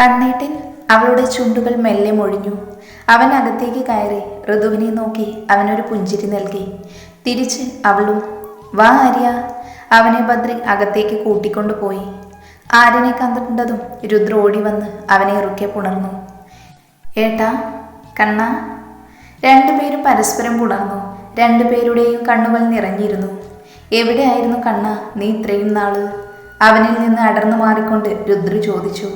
കണ്ണേട്ടൻ അവളുടെ ചുണ്ടുകൾ മെല്ലെ മൊഴിഞ്ഞു. അവൻ അകത്തേക്ക് കയറി ഋതുവിനെ നോക്കി അവനൊരു പുഞ്ചിരി നൽകി. തിരിച്ച് അവളും വാ ആര്യ. അവനെ ബദ്രി അകത്തേക്ക് കൂട്ടിക്കൊണ്ടുപോയി ആര്യനെ കണ്ടിട്ടുണ്ടതും രുദ്ര ഓടി വന്ന് അവനെ ഇറുക്കെ പുണർന്നു. ഏട്ടാ കണ്ണ. രണ്ടുപേരും പരസ്പരം പുണർന്നു. രണ്ടുപേരുടെയും കണ്ണുകൾ നിറഞ്ഞിരുന്നു. എവിടെയായിരുന്നു കണ്ണ? നീ ഇത്രയും നാൾ? അവനിൽ നിന്ന് അടർന്നു മാറിക്കൊണ്ട് രുദ്ര ചോദിച്ചു.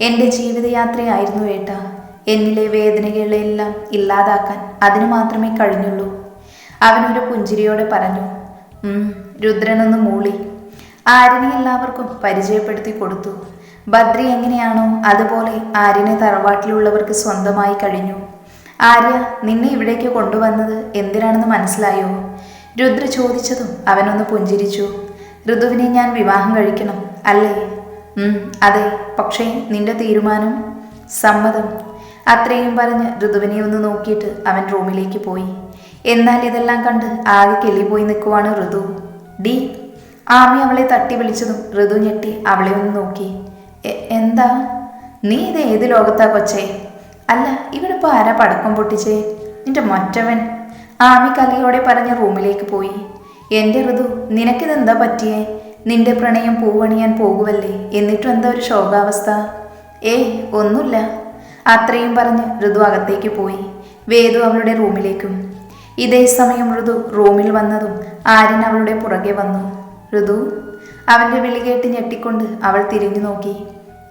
എന്റെ ജീവിതയാത്രയായിരുന്നു ഏട്ടാ. എന്നിലെ വേദനകളെല്ലാം ഇല്ലാതാക്കാൻ അതിനു മാത്രമേ കഴിഞ്ഞുള്ളൂ. അവനൊരു പുഞ്ചിരിയോടെ പറഞ്ഞു. രുദ്രനൊന്ന് മൂളി. ആര്യനെ എല്ലാവർക്കും പരിചയപ്പെടുത്തി കൊടുത്തു. ബദ്രി എങ്ങനെയാണോ അതുപോലെ ആര്യനെ തറവാട്ടിലുള്ളവർക്ക് സ്വന്തമായി കഴിഞ്ഞു. ആര്യ നിന്നെ ഇവിടേക്ക് കൊണ്ടുവന്നത് എന്തിനാണെന്ന് മനസ്സിലായോ? രുദ്ര ചോദിച്ചതും അവനൊന്ന് പുഞ്ചിരിച്ചു. ഋതുവിനെ ഞാൻ വിവാഹം കഴിക്കണം അല്ലേ? അതെ പക്ഷേ നിന്റെ തീരുമാനം സമ്മതം. അത്രയും പറഞ്ഞ് ഋതുവിനെ ഒന്ന് നോക്കിയിട്ട് അവൻ റൂമിലേക്ക് പോയി. എന്നാൽ ഇതെല്ലാം കണ്ട് ആകെ കെല്ലിപ്പോയി പോയി നിൽക്കുവാണ് ഋതു. ഡി ആമി അവളെ തട്ടി വിളിച്ചതും ഋതു ഞെട്ടി അവളെ ഒന്ന് നോക്കി. എന്താ? നീ ഇത് ഏത് ലോകത്താ കൊച്ചേ? അല്ല ഇവിടെ ഇപ്പോൾ ആരാ പടക്കം പൊട്ടിച്ചേ? നിന്റെ മറ്റവൻ. ആമി കലിയോടെ പറഞ്ഞ് റൂമിലേക്ക് പോയി. എന്റെ ഋതു നിനക്കിതെന്താ പറ്റിയേ? നിന്റെ പ്രണയം പൂവണിയാൻ പോകുമല്ലേ എന്നിട്ടും എന്താ ഒരു ശോകാവസ്ഥ? ഏയ് ഒന്നുമില്ല. അത്രയും പറഞ്ഞ് ഋതു അകത്തേക്ക് പോയി. വേദു അവളുടെ റൂമിലേക്കും. ഇതേ സമയം ഋതു റൂമിൽ വന്നതും ആര്യൻ അവളുടെ പുറകെ വന്നു. ഋതു അവന്റെ വിളികേട്ട് ഞെട്ടിക്കൊണ്ട് അവൾ തിരിഞ്ഞു നോക്കി.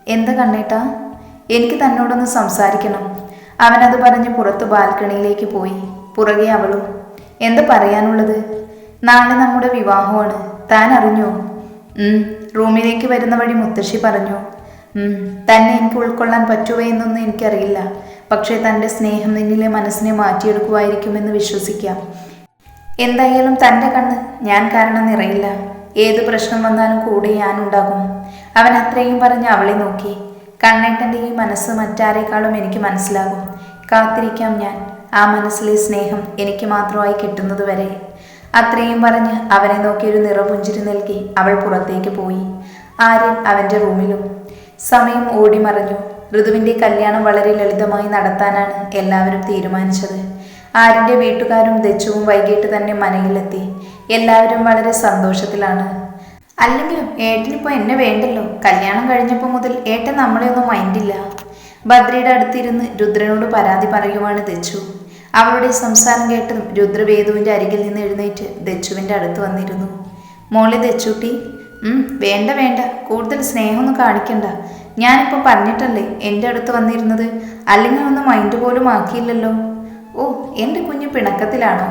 എന്താ കണ്ണേട്ടാ? എനിക്ക് തന്നോടൊന്ന് സംസാരിക്കണം. അവനത് പറഞ്ഞ് പുറത്ത് ബാൽക്കണിയിലേക്ക് പോയി. പുറകെ അവളും എന്താ പറയാനുള്ളത്? നാളെ നമ്മുടെ വിവാഹമാണ്. താൻ അറിഞ്ഞോ? റൂമിലേക്ക് വരുന്ന വഴി മുത്തശ്ശി പറഞ്ഞു തന്നെ എനിക്ക് ഉൾക്കൊള്ളാൻ പറ്റുമോ എന്നൊന്നും എനിക്കറിയില്ല. പക്ഷേ തന്റെ സ്നേഹം നിന്നിലെ മനസ്സിനെ മാറ്റിയെടുക്കുമായിരിക്കുമെന്ന് വിശ്വസിക്കാം. എന്തായാലും തന്റെ കണ്ണ് ഞാൻ കാരണം നിറയില്ല. ഏത് പ്രശ്നം വന്നാലും കൂടെ ഞാൻ ഉണ്ടാകും. അവൻ അത്രയും പറഞ്ഞ് അവളെ നോക്കി. കണ്ണേട്ടന്റെ ഈ മനസ്സ് മറ്റാരേക്കാളും എനിക്ക് മനസ്സിലാകും. കാത്തിരിക്കാം ഞാൻ. ആ മനസ്സിലെ സ്നേഹം എനിക്ക് മാത്രമായി കിട്ടുന്നത് വരെ. അത്രയും പറഞ്ഞ് അവനെ നോക്കി ഒരു നിറപുഞ്ചിരി നൽകി അവൾ പുറത്തേക്ക് പോയി. ആര്യൻ അവന്റെ റൂമിലും. സമയം ഓടി മറഞ്ഞു. ഋതുവിന്റെ കല്യാണം വളരെ ലളിതമായി നടത്താനാണ് എല്ലാവരും തീരുമാനിച്ചത്. ആര്യന്റെ വീട്ടുകാരും ദച്ചുവും വൈകിട്ട് തന്നെ മനയിലെത്തി. എല്ലാവരും വളരെ സന്തോഷത്തിലാണ്. അല്ലെങ്കിലും ഏട്ടനിപ്പോൾ എന്നെ വേണ്ടല്ലോ? കല്യാണം കഴിഞ്ഞപ്പോൾ മുതൽ ഏട്ടൻ നമ്മളെയൊന്നും മൈൻഡില്ല. ഭദ്രയുടെ അടുത്തിരുന്ന് രുദ്രനോട് പരാതി പറയുവാണ് ദച്ചു. അവളുടെ സംസാരം കേട്ടും രുദ്രവേദുവിന്റെ അരികിൽ നിന്ന് എഴുന്നേറ്റ് ദച്ചുവിന്റെ അടുത്ത് വന്നിരുന്നു. മോളെ ദച്ചുട്ടി വേണ്ട വേണ്ട. കൂടുതൽ സ്നേഹമൊന്നും കാണിക്കണ്ട. ഞാനിപ്പോൾ പറഞ്ഞിട്ടല്ലേ എന്റെ അടുത്ത് വന്നിരുന്നത്? അല്ലെങ്കിൽ ഒന്ന് മൈൻഡ് പോലും ആക്കിയില്ലല്ലോ. ഓ എന്റെ കുഞ്ഞ് പിണക്കത്തിലാണോ?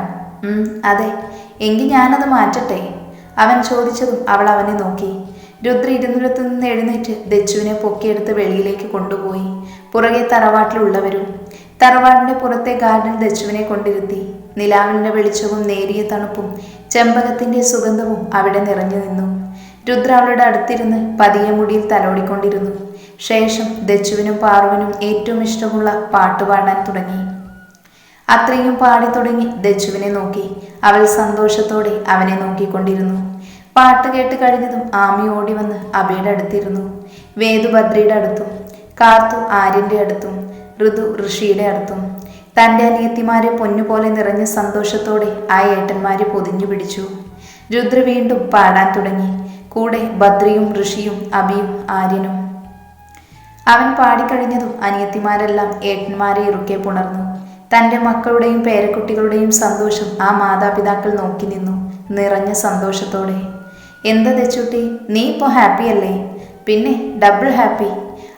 അതെ. എങ്കിൽ ഞാനത് മാറ്റട്ടെ. അവൻ ചോദിച്ചതും അവൾ അവനെ നോക്കി. രുദ്ര ഇരുന്നിടത്ത് നിന്ന് എഴുന്നേറ്റ് ദച്ചുവിനെ പൊക്കിയെടുത്ത് വെളിയിലേക്ക് കൊണ്ടുപോയി. പുറകെ തറവാട്ടിലുള്ളവരും തറവാടിന്റെ പുറത്തെ ഗാർഡൻ ദച്ചുവിനെ കൊണ്ടിരുത്തി. നിലാവിന്റെ വെളിച്ചവും നേരിയ തണുപ്പും ചെമ്പകത്തിന്റെ സുഗന്ധവും അവിടെ നിറഞ്ഞു നിന്നു. രുദ്ര അവളുടെ അടുത്തിരുന്ന് പതിയെ മുടിയിൽ തലോടിക്കൊണ്ടിരുന്നു. ശേഷം ദച്ചുവിനും പാർവനും ഏറ്റവും ഇഷ്ടമുള്ള പാട്ട് പാടാൻ തുടങ്ങി. അത്രയും പാടി തുടങ്ങി ദച്ചുവിനെ നോക്കി. അവൾ സന്തോഷത്തോടെ അവനെ നോക്കിക്കൊണ്ടിരുന്നു. പാട്ട് കേട്ട് കഴിഞ്ഞതും ആമി ഓടി വന്ന് അബയുടെ അടുത്തിരുന്നു. വേദുഭദ്രയുടെ അടുത്തും കാർത്തു ആര്യന്റെ അടുത്തും ഋതു ഋഷിയുടെ അർത്ഥം തന്റെ അനിയത്തിമാരെ പൊന്നുപോലെ നിറഞ്ഞ സന്തോഷത്തോടെ ആ ഏട്ടന്മാരെ പൊതിഞ്ഞു പിടിച്ചു. രുദ്ര വീണ്ടും പാടാൻ തുടങ്ങി. കൂടെ ഭദ്രയും ഋഷിയും അബിയും ആര്യനും. അവൻ പാടിക്കഴിഞ്ഞതും അനിയത്തിമാരെല്ലാം ഏട്ടന്മാരെ ഇറുക്കെ പുണർന്നു. തന്റെ മക്കളുടെയും പേരക്കുട്ടികളുടെയും സന്തോഷം ആ മാതാപിതാക്കൾ നോക്കി നിന്നു നിറഞ്ഞ സന്തോഷത്തോടെ. എന്താ തെച്ചുട്ടി നീ ഇപ്പോൾ ഹാപ്പിയല്ലേ? പിന്നെ ഡബിൾ ഹാപ്പി.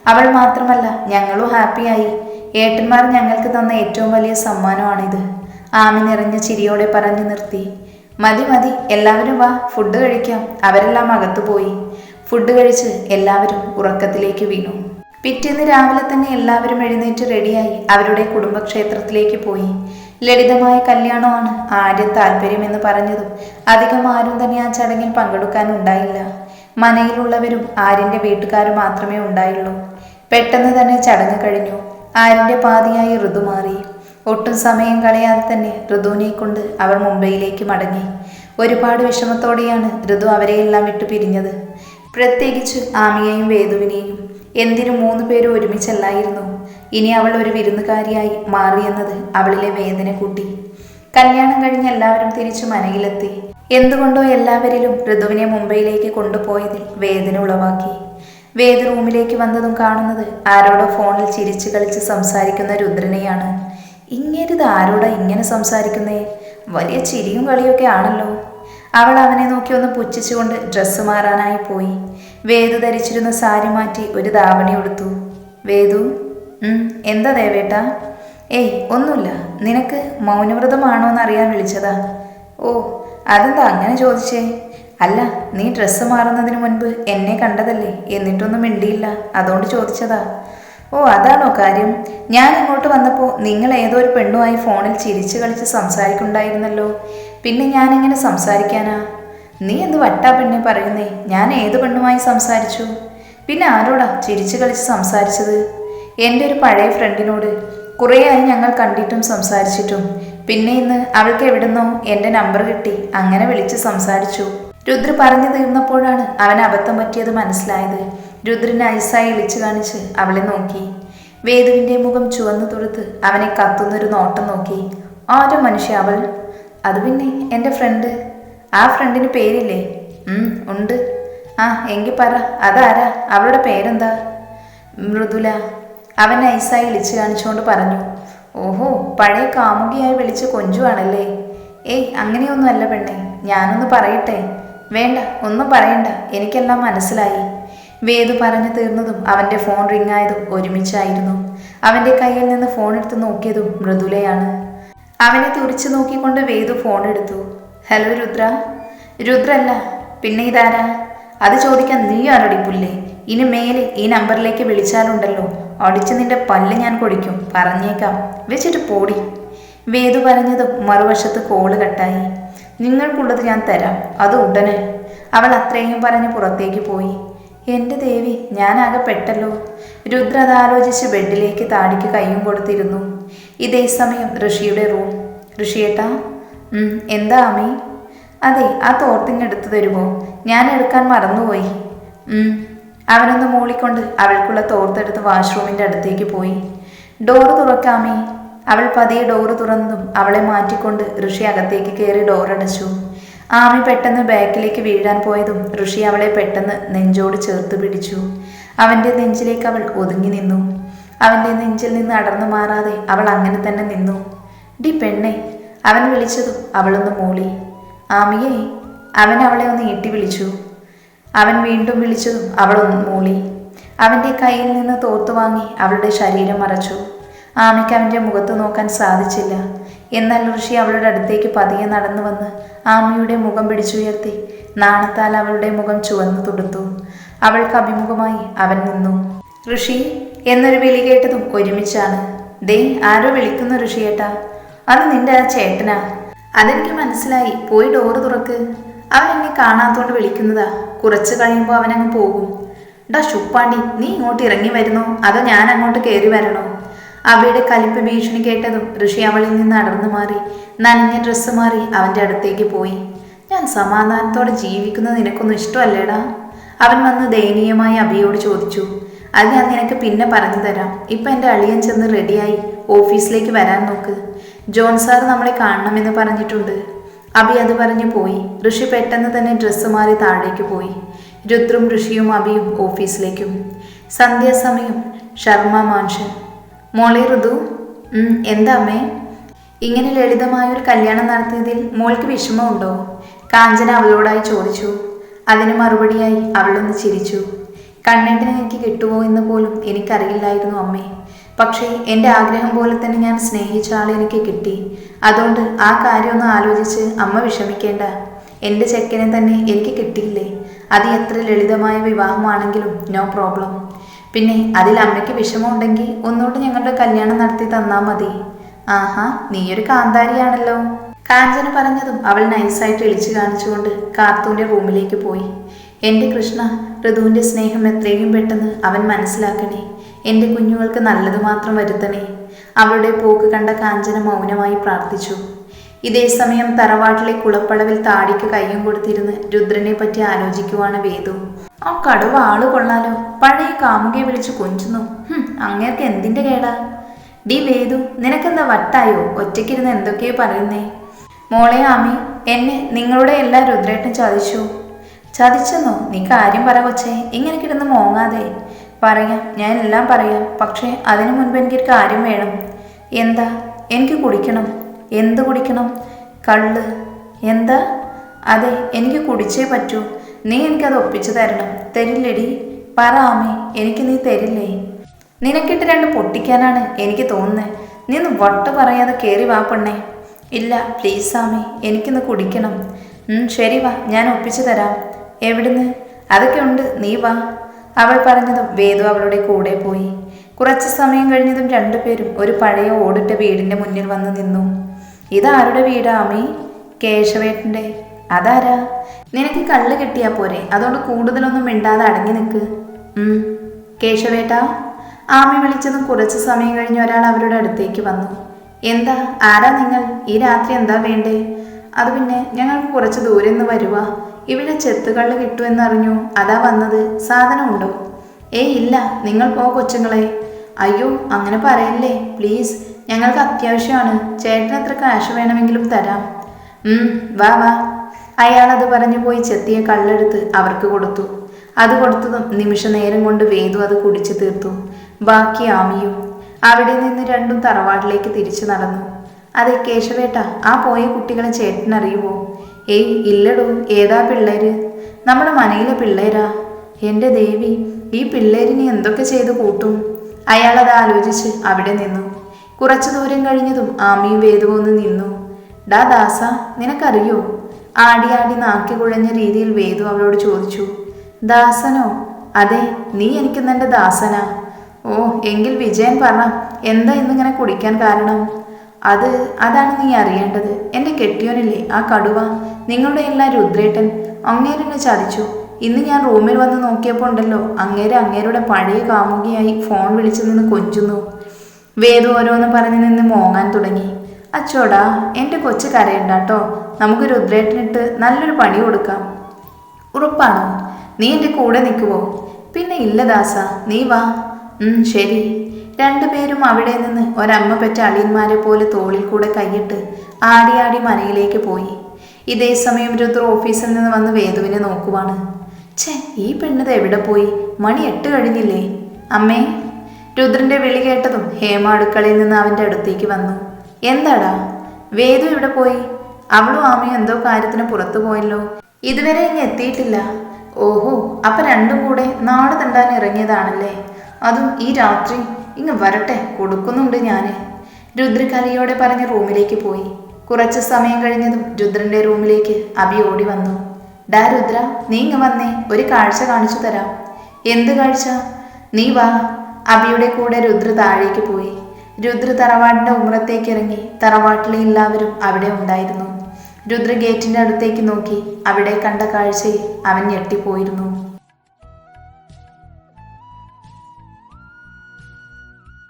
അവൾ മാത്രമല്ല ഞങ്ങളും ഹാപ്പിയായി. ഏട്ടന്മാർ ഞങ്ങൾക്ക് തന്ന ഏറ്റവും വലിയ സമ്മാനമാണിത്. ആമി നിറഞ്ഞ ചിരിയോടെ പറഞ്ഞു നിർത്തി. മതി മതി എല്ലാവരും വാ ഫുഡ് കഴിക്കാം. അവരെല്ലാം അകത്തു പോയി. ഫുഡ് കഴിച്ച് എല്ലാവരും ഉറക്കത്തിലേക്ക് വീണു. പിറ്റേന്ന് രാവിലെ തന്നെ എല്ലാവരും എഴുന്നേറ്റ് റെഡിയായി അവരുടെ കുടുംബക്ഷേത്രത്തിലേക്ക് പോയി. ലളിതമായ കല്യാണമാണ് ആദ്യം താല്പര്യമെന്ന് പറഞ്ഞതും അധികം ആരും തന്നെ ആ ചടങ്ങിൽ പങ്കെടുക്കാൻ ഉണ്ടായില്ല. മനയിലുള്ളവരും ആര്യന്റെ വീട്ടുകാരും മാത്രമേ ഉണ്ടായുള്ളൂ. പെട്ടെന്ന് തന്നെ ചടങ്ങ് കഴിഞ്ഞു. ആര്യന്റെ പാതിയായി ഋതു മാറി? ഒട്ടും സമയം കളയാതെ തന്നെ ഋതുവിനെ കൊണ്ട് അവർ മുംബൈയിലേക്ക് മടങ്ങി. ഒരുപാട് വിഷമത്തോടെയാണ് ഋതു അവരെയെല്ലാം വിട്ടു പിരിഞ്ഞത്. പ്രത്യേകിച്ച് ആമിയെയും വേദുവിനെയും. എന്തിനു മൂന്ന് പേരും ഒരുമിച്ചല്ലായിരുന്നു? ഇനി അവൾ ഒരു വിരുന്നുകാരിയായി മാറിയെന്നത് അവളിലെ വേദന കൂട്ടി. കല്യാണം കഴിഞ്ഞ് എല്ലാവരും തിരിച്ചു മനയിലെത്തി. എന്തുകൊണ്ടോ എല്ലാവരിലും ഋതുവിനെ മുംബൈയിലേക്ക് കൊണ്ടുപോയതിൽ വേദന ഉളവാക്കി. വേദ റൂമിലേക്ക് വന്നതും കാണുന്നത് ആരോടോ ഫോണിൽ ചിരിച്ചു കളിച്ച് സംസാരിക്കുന്ന രുദ്രനെയാണ്. ഇങ്ങേരിത് ആരോടാ ഇങ്ങനെ സംസാരിക്കുന്നേ? വലിയ ചിരിയും കളിയൊക്കെ ആണല്ലോ. അവൾ അവനെ നോക്കി ഒന്ന് പുച്ഛിച്ചുകൊണ്ട് ഡ്രസ്സ് മാറാനായി പോയി. വേദു ധരിച്ചിരുന്ന സാരി മാറ്റി ഒരു ധാവണി ഉടുത്തു. വേദു എന്താ ദേവേട്ട? ഏയ് ഒന്നുമില്ല. നിനക്ക് മൗനവ്രതമാണോ എന്നറിയാൻ വിളിച്ചതാ. ഓ അതെന്താ അങ്ങനെ ചോദിച്ചേ? അല്ല നീ ഡ്രസ്സ് മാറുന്നതിന് മുൻപ് എന്നെ കണ്ടതല്ലേ? എന്നിട്ടൊന്നും മിണ്ടിയില്ല. അതുകൊണ്ട് ചോദിച്ചതാ. ഓ അതാണോ കാര്യം? ഞാൻ ഇങ്ങോട്ട് വന്നപ്പോൾ നിങ്ങൾ ഏതോ ഒരു പെണ്ണുമായി ഫോണിൽ ചിരിച്ചു കളിച്ച് സംസാരിക്കുന്നുണ്ടായിരുന്നല്ലോ. പിന്നെ ഞാൻ എങ്ങനെ സംസാരിക്കാനാ? നീ എന്ത് വട്ടാ പെണ്ണെ പറയുന്നേ? ഞാൻ ഏത് പെണ്ണുമായി സംസാരിച്ചു? പിന്നെ ആരോടാ ചിരിച്ചു കളിച്ച് സംസാരിച്ചത്? എന്റെ ഒരു പഴയ ഫ്രണ്ടിനോട്. കുറേയായി ഞങ്ങൾ കണ്ടിട്ടും സംസാരിച്ചിട്ടും. പിന്നെ ഇന്ന് അവൾക്ക് എവിടുന്നോ എന്റെ നമ്പർ കിട്ടി. അങ്ങനെ വിളിച്ച് സംസാരിച്ചു. രുദ്ര പറഞ്ഞു തീർന്നപ്പോഴാണ് അവൻ അബദ്ധം പറ്റിയത് മനസ്സിലായത്. രുദ്രൻ ഐസായി ഇളിച്ചു കാണിച്ച് അവളെ നോക്കി. വേദുവിന്റെ മുഖം ചുവന്നു തൊടുത്ത് അവനെ കത്തുന്നൊരു നോട്ടം നോക്കി. ആരോ മനുഷ്യ അവൾ? അത് പിന്നെ എന്റെ ഫ്രണ്ട് ആ ഫ്രണ്ടിന് പേരില്ലേ? ഉണ്ട്. ആ എങ്കിൽ പറ. അതാരാ? അവളുടെ പേരെന്താ? മൃദുല. അവൻ ഐസായി ഇളിച്ചു കാണിച്ചുകൊണ്ട് പറഞ്ഞു. ഓഹോ പഴയ കാമുകിയായി വിളിച്ച് കൊഞ്ചുവാണല്ലേ? ഏയ് അങ്ങനെയൊന്നുമല്ല പെണ്ണെ. ഞാനൊന്ന് പറയട്ടെ? വേണ്ട ഒന്നും പറയണ്ട. എനിക്കെല്ലാം മനസ്സിലായി. വേദു പറഞ്ഞു തീർന്നതും അവന്റെ ഫോൺ റിങ്ങായതും ഒരുമിച്ചായിരുന്നു. അവന്റെ കയ്യിൽ നിന്ന് ഫോൺ എടുത്ത് നോക്കിയതും മൃദുലയാണ്. അവനെ തുറിച്ചു നോക്കിക്കൊണ്ട് വേദു ഫോൺ എടുത്തു. ഹലോ രുദ്ര. രുദ്രല്ല പിന്നെ ഇതാരാ? അത് ചോദിക്കാൻ നീ ആരോടി പുല്ലേ? ഇനി മേലെ ഈ നമ്പറിലേക്ക് വിളിച്ചാലുണ്ടല്ലോ. അടിച്ച് നിന്റെ പല്ല് ഞാൻ കൊടിക്കും. പറഞ്ഞേക്കാം. വെച്ചിട്ട് പോടി. വേദു പറഞ്ഞതും മറുവശത്ത് കോൾ കട്ടായി. നിങ്ങൾക്കുള്ളത് ഞാൻ തരാം. അത് ഉടനെ. അവൾ അത്രയും പറഞ്ഞ് പുറത്തേക്ക് പോയി. എന്റെ ദേവി ഞാനാകെ പെട്ടല്ലോ. രുദ്രതാലോചിച്ച് ബെഡിലേക്ക് താടിക്ക് കൈയും കൊടുത്തിരുന്നു. ഇതേ സമയം ഋഷിയുടെ റൂം. ഋഷിയേട്ടാ എന്താ അമ്മി? അതെ ആ തോർത്തിങ് എടുത്തു തരുമോ? ഞാൻ എടുക്കാൻ മറന്നുപോയി. അവനൊന്ന് മൂളിക്കൊണ്ട് അവൾക്കുള്ള തോർത്തെടുത്ത് വാഷ്റൂമിന്റെ അടുത്തേക്ക് പോയി. ഡോർ തുറക്കാമേ. അവൾ പതിയെ ഡോറ് തുറന്നതും അവളെ മാറ്റിക്കൊണ്ട് ഋഷി അകത്തേക്ക് കയറി ഡോറടച്ചു ആമി പെട്ടെന്ന് ബാക്കിലേക്ക് വീഴാൻ പോയതും ഋഷി അവളെ പെട്ടെന്ന് നെഞ്ചോട് ചേർത്ത് പിടിച്ചു. അവന്റെ നെഞ്ചിലേക്ക് അവൾ ഒതുങ്ങി നിന്നു. അവന്റെ നെഞ്ചിൽ നിന്ന് അടർന്നു മാറാതെ അവൾ അങ്ങനെ തന്നെ നിന്നു. ഡി പെണ്ണെ അവൻ വിളിച്ചതും അവളൊന്ന് മൂളി. ആമിയെ അവൻ അവളെ ഒന്ന് ഈട്ടി വിളിച്ചു. അവൻ വീണ്ടും വിളിച്ചതും അവളൊന്ന് മൂളി. അവന്റെ കയ്യിൽ നിന്ന് തോർത്തു വാങ്ങി അവളുടെ ശരീരം മറച്ചു. ആമയ്ക്ക് അവന്റെ മുഖത്ത് നോക്കാൻ സാധിച്ചില്ല. എന്നാൽ ഋഷി അവളുടെ അടുത്തേക്ക് പതിയെ നടന്നു വന്ന് ആമയുടെ മുഖം പിടിച്ചുയർത്തി നാണത്താൽ അവളുടെ മുഖം ചുവന്നു തുടുത്തു. അവൾക്ക് അഭിമുഖമായി അവൻ നിന്നു. ഋഷി എന്നൊരു വിളി കേട്ടതും ഒരുമിച്ചാണ്. ദേ ആരോ വിളിക്കുന്ന ഋഷിയേട്ടാ. അത് നിന്റെ ആ ചേട്ടനാ. അതെനിക്ക് മനസ്സിലായി. പോയി ഡോറ് തുറക്ക്. അവൻ എന്നെ കാണാത്തോണ്ട് വിളിക്കുന്നതാ. കുറച്ച് കഴിയുമ്പോൾ അവനങ്ങ് പോകും. ഡാ ശുപ്പാണ്ടി നീ ഇങ്ങോട്ട് ഇറങ്ങി വരുന്നോ? അതോ ഞാൻ അങ്ങോട്ട് കയറി വരണോ? അവയുടെ കലിപ്പ് ഭീഷണി കേട്ടതും ഋഷി അവളിൽ നിന്ന് അടർന്നു മാറി നനഞ്ഞ ഡ്രസ്സ് മാറി അവന്റെ അടുത്തേക്ക് പോയി. ഞാൻ സമാധാനത്തോടെ ജീവിക്കുന്നത് നിനക്കൊന്നും ഇഷ്ടമല്ലേടാ? അവൻ വന്ന് ദയനീയമായി അഭിയോട് ചോദിച്ചു. അത് ഞാൻ നിനക്ക് പിന്നെ പറഞ്ഞു തരാം. ഇപ്പം എന്റെ അളിയൻ ചെന്ന് റെഡിയായി ഓഫീസിലേക്ക് വരാൻ നോക്ക്. ജോൺ സാർ നമ്മളെ കാണണമെന്ന് പറഞ്ഞിട്ടുണ്ട്. അബി അത് പറഞ്ഞു പോയി. ഋഷി പെട്ടെന്ന് തന്നെ ഡ്രസ്സ് മാറി താഴേക്ക് പോയി. രുദ്രും ഋഷിയും അബിയും ഓഫീസിലേക്കും. സന്ധ്യാസമയം ശർമ്മ മാൻഷൻ. മോളെ ഋതു. എന്താ അമ്മേ ഇങ്ങനെ ലളിതമായ ഒരു കല്യാണം നടത്തിയതിൽ മോൾക്ക് വിഷമമുണ്ടോ? കാഞ്ചന അവളോടായി ചോദിച്ചു. അതിന് മറുപടിയായി അവളൊന്ന് ചിരിച്ചു. കണ്ണേട്ടിനെ എനിക്ക് കിട്ടുമോ എന്ന് പോലും എനിക്കറിയില്ലായിരുന്നു അമ്മേ. പക്ഷേ എന്റെ ആഗ്രഹം പോലെ തന്നെ ഞാൻ സ്നേഹിച്ച ആളെ എനിക്ക് കിട്ടി. അതുകൊണ്ട് ആ കാര്യമൊന്ന് ആലോചിച്ച് അമ്മ വിഷമിക്കേണ്ട. എന്റെ ചെക്കനെ തന്നെ എനിക്ക് കിട്ടിയില്ലേ? അത് എത്ര ലളിതമായ വിവാഹമാണെങ്കിലും നോ പ്രോബ്ലം. പിന്നെ അതിൽ അമ്മയ്ക്ക് വിഷമമുണ്ടെങ്കിൽ ഒന്നുകൊണ്ട് ഞങ്ങളുടെ കല്യാണം നടത്തി തന്നാ മതി. ആഹാ നീയൊരു കാന്താരിയാണല്ലോ. കാഞ്ചന പറഞ്ഞതും അവൾ നൈസായിട്ട് ഇളിച്ചു കാണിച്ചുകൊണ്ട് കാർത്തുവിന്റെ റൂമിലേക്ക് പോയി. എന്റെ കൃഷ്ണ ഋതുവിന്റെ സ്നേഹം എത്രയും പെട്ടെന്ന് അവൻ മനസ്സിലാക്കണേ. എന്റെ കുഞ്ഞുങ്ങൾക്ക് നല്ലത് മാത്രം വരുത്തണേ. അവളുടെ പോക്ക് കണ്ട കാഞ്ചന മൗനമായി പ്രാർത്ഥിച്ചു. ഇതേ സമയം തറവാട്ടിലെ കുളപ്പളവിൽ താടിക്ക് കയ്യും കൊടുത്തിരുന്ന് രുദ്രനെ പറ്റി ആലോചിക്കുവാണ് വേദു. ആ കടുവ ആൾ കൊള്ളാലോ. പഴയ കാമുകയെ വിളിച്ച് കൊഞ്ചുന്നു. അങ്ങേർക്ക് എന്തിന്റെ കേടാ? ഡി വേദു നിനക്കെന്താ വട്ടായോ? ഒറ്റയ്ക്കിരുന്ന് എന്തൊക്കെയോ പറയുന്നേ. മോളെ ആമി എന്നെ നിങ്ങളുടെ എല്ലാ രുദ്രേട്ടൻ ചതിച്ചു. ചതിച്ചെന്നോ? നീ കാര്യം പറ കൊച്ചേ. ഇങ്ങനെ കിടന്ന് മോങ്ങാതെ. പറയാം ഞാൻ എല്ലാം പറയാം. പക്ഷേ അതിനു മുൻപ് എനിക്കൊരു കാര്യം വേണം. എന്താ? എനിക്ക് കുടിക്കണം. എന്ത് കുടിക്കണം? കള്ള്. എന്താ? അതെ എനിക്ക് കുടിച്ചേ പറ്റൂ. നീ എനിക്കത് ഒപ്പിച്ചു തരണം. തരില്ലടി. പറ എനിക്ക് നീ തരില്ലേ? നിനക്കിട്ട് രണ്ട് പൊട്ടിക്കാനാണ് എനിക്ക് തോന്നുന്നത് നീ ഒന്ന് വട്ട് പറയാതെ കയറി വാ പെണ്ണേ ഇല്ല പ്ലീസ് ആമി എനിക്കിന്ന് കുടിക്കണം. ശരി വാ ഞാൻ ഒപ്പിച്ചു തരാം. എവിടുന്ന്? അതൊക്കെ ഉണ്ട് നീ വാ. അവൾ പറഞ്ഞതും വേദു അവളുടെ കൂടെ പോയി. കുറച്ച് സമയം കഴിഞ്ഞതും രണ്ടുപേരും ഒരു പഴയ ഓടിട്ട വീടിന്റെ മുന്നിൽ വന്ന് നിന്നു. ഇതാരുടെ വീടാ കേശവേട്ടന്റെ. അതാരാ? നിനക്ക് കള്ള് കിട്ടിയാ പോരെ. അതുകൊണ്ട് കൂടുതലൊന്നും മിണ്ടാതെ അടങ്ങി നിൽക്ക് കേശവേട്ട ആമി വിളിച്ചതും കുറച്ച് സമയം കഴിഞ്ഞ് ഒരാൾ അവരുടെ അടുത്തേക്ക് വന്നു. എന്താ? ആരാ നിങ്ങൾ? ഈ രാത്രി എന്താ വേണ്ടേ? അത് പിന്നെ ഞങ്ങൾക്ക് കുറച്ച് ദൂരെ നിന്ന് വരുവാ. ഇവിടെ ചെത്തുകള്ള് കിട്ടുമെന്നറിഞ്ഞു അതാ വന്നത്. സാധനമുണ്ടോ? ഏയ് ഇല്ല. നിങ്ങൾ പോ കൊച്ചുങ്ങളെ. അയ്യോ അങ്ങനെ പറയല്ലേ? പ്ലീസ്. ഞങ്ങൾക്ക് അത്യാവശ്യമാണ്. ചേട്ടന് എത്ര കാശ് വേണമെങ്കിലും തരാം. വാ വാ. അയാൾ അത് പറഞ്ഞു പോയി ചെത്തിയ കള്ളെടുത്ത് അവർക്ക് കൊടുത്തു. അത് കൊടുത്തതും നിമിഷ നേരം കൊണ്ട് വേദു അത് കുടിച്ചു തീർത്തു. ബാക്കി ആമിയും അവിടെ നിന്ന് രണ്ടും തറവാട്ടിലേക്ക് തിരിച്ചു നടന്നു. അതെ കേശവേട്ട ആ പോയ കുട്ടികളെ ചേട്ടൻ അറിയുമോ? ഏയ് ഇല്ലടോ ഏതാ പിള്ളേര്? നമ്മുടെ മനയിലെ പിള്ളേരാ. എന്റെ ദേവി ഈ പിള്ളേരിനി എന്തൊക്കെ ചെയ്തു കൂട്ടും? അയാൾ അത് ആലോചിച്ച് അവിടെ നിന്നു. കുറച്ചു ദൂരം കഴിഞ്ഞതും ആമിയും വേദുവൊന്ന് നിന്നു. ഡാ ദാസ നിനക്കറിയോ? ആടി ആടി നാക്കി കുഴഞ്ഞ രീതിയിൽ വേദു അവളോട് ചോദിച്ചു ദാസനോ? അതെ നീ എനിക്ക് നിന്റെ ദാസനാ. ഓ എങ്കിൽ വിജയൻ പറ എന്താ ഇന്നിങ്ങനെ കുടിക്കാൻ കാരണം? അത് അതാണ് നീ അറിയേണ്ടത്. എന്റെ കെട്ടിയോനില്ലേ ആ കടുവ? നിങ്ങളുടെ എല്ലാം രുദ്രേട്ടൻ. അങ്ങേരെന്നെ ചതിച്ചു. ഇന്ന് ഞാൻ റൂമിൽ വന്ന് നോക്കിയപ്പോൾ ഉണ്ടല്ലോ അങ്ങേര് അങ്ങേരുടെ പഴയ കാമുകിയായി ഫോൺ വിളിച്ചു നിന്ന് കൊഞ്ചുന്നു. വേദു ഓരോന്ന് പറഞ്ഞു നിന്ന് മോങ്ങാൻ തുടങ്ങി. അച്ചോടാ എന്റെ കൊച്ചു കരയണ്ടാട്ടോ നമുക്ക് രുദ്രേട്ടനിട്ട് നല്ലൊരു പണി കൊടുക്കാം. ഉറപ്പാണോ? നീ എന്റെ കൂടെ നിൽക്കുവോ? പിന്നെ ഇല്ല ദാസ നീ വാ. ശരി. രണ്ടുപേരും അവിടെ നിന്ന് ഒരമ്മ പെറ്റ അളിയന്മാരെ പോലെ തോളിൽ കൂടെ കൈയിട്ട് ആടി മനയിലേക്ക് പോയി. ഇതേ സമയം രുദ്ര ഓഫീസിൽ നിന്ന് വന്ന് വേദുവിനെ നോക്കുവാണ്. ഛേ ഈ പെണ്ണത് എവിടെ പോയി? മണി എട്ട് കഴിഞ്ഞില്ലേ? അമ്മേ. രുദ്രന്റെ വിളി കേട്ടതും ഹേമ അടുക്കളയിൽ നിന്ന് അവന്റെ അടുത്തേക്ക് വന്നു. എന്താടാ? വേദു ഇവിടെ പോയി? അവളും ആമയും എന്തോ കാര്യത്തിന് പുറത്തു പോയല്ലോ. ഇതുവരെ ഇങ്ങ് എത്തിയിട്ടില്ല. ഓഹോ അപ്പൊ രണ്ടും കൂടെ നാട് തണ്ടാൻ ഇറങ്ങിയതാണല്ലേ? അതും ഈ രാത്രി ഇങ്ങ് വരട്ടെ കൊടുക്കുന്നുണ്ട് ഞാൻ. രുദ്രകലിയോടെ പറഞ്ഞ് റൂമിലേക്ക് പോയി. കുറച്ച് സമയം കഴിഞ്ഞതും രുദ്രന്റെ റൂമിലേക്ക് അബി ഓടി വന്നു. ഡാ രുദ്ര നീ ഇങ്ങ് വന്നേ ഒരു കാഴ്ച കാണിച്ചു തരാം. എന്ത് കാഴ്ച? നീ വാ. അബിയുടെ കൂടെ രുദ്ര താഴേക്ക് പോയി. രുദ്ര തറവാടിന്റെ ഉമ്രത്തേക്ക് ഇറങ്ങി തറവാട്ടിലെ എല്ലാവരും അവിടെ ഉണ്ടായിരുന്നു. രുദ്ര ഗേറ്റിന്റെ അടുത്തേക്ക് നോക്കി അവിടെ കണ്ട കാഴ്ചയിൽ അവൻ ഞെട്ടിപ്പോയിരുന്നു.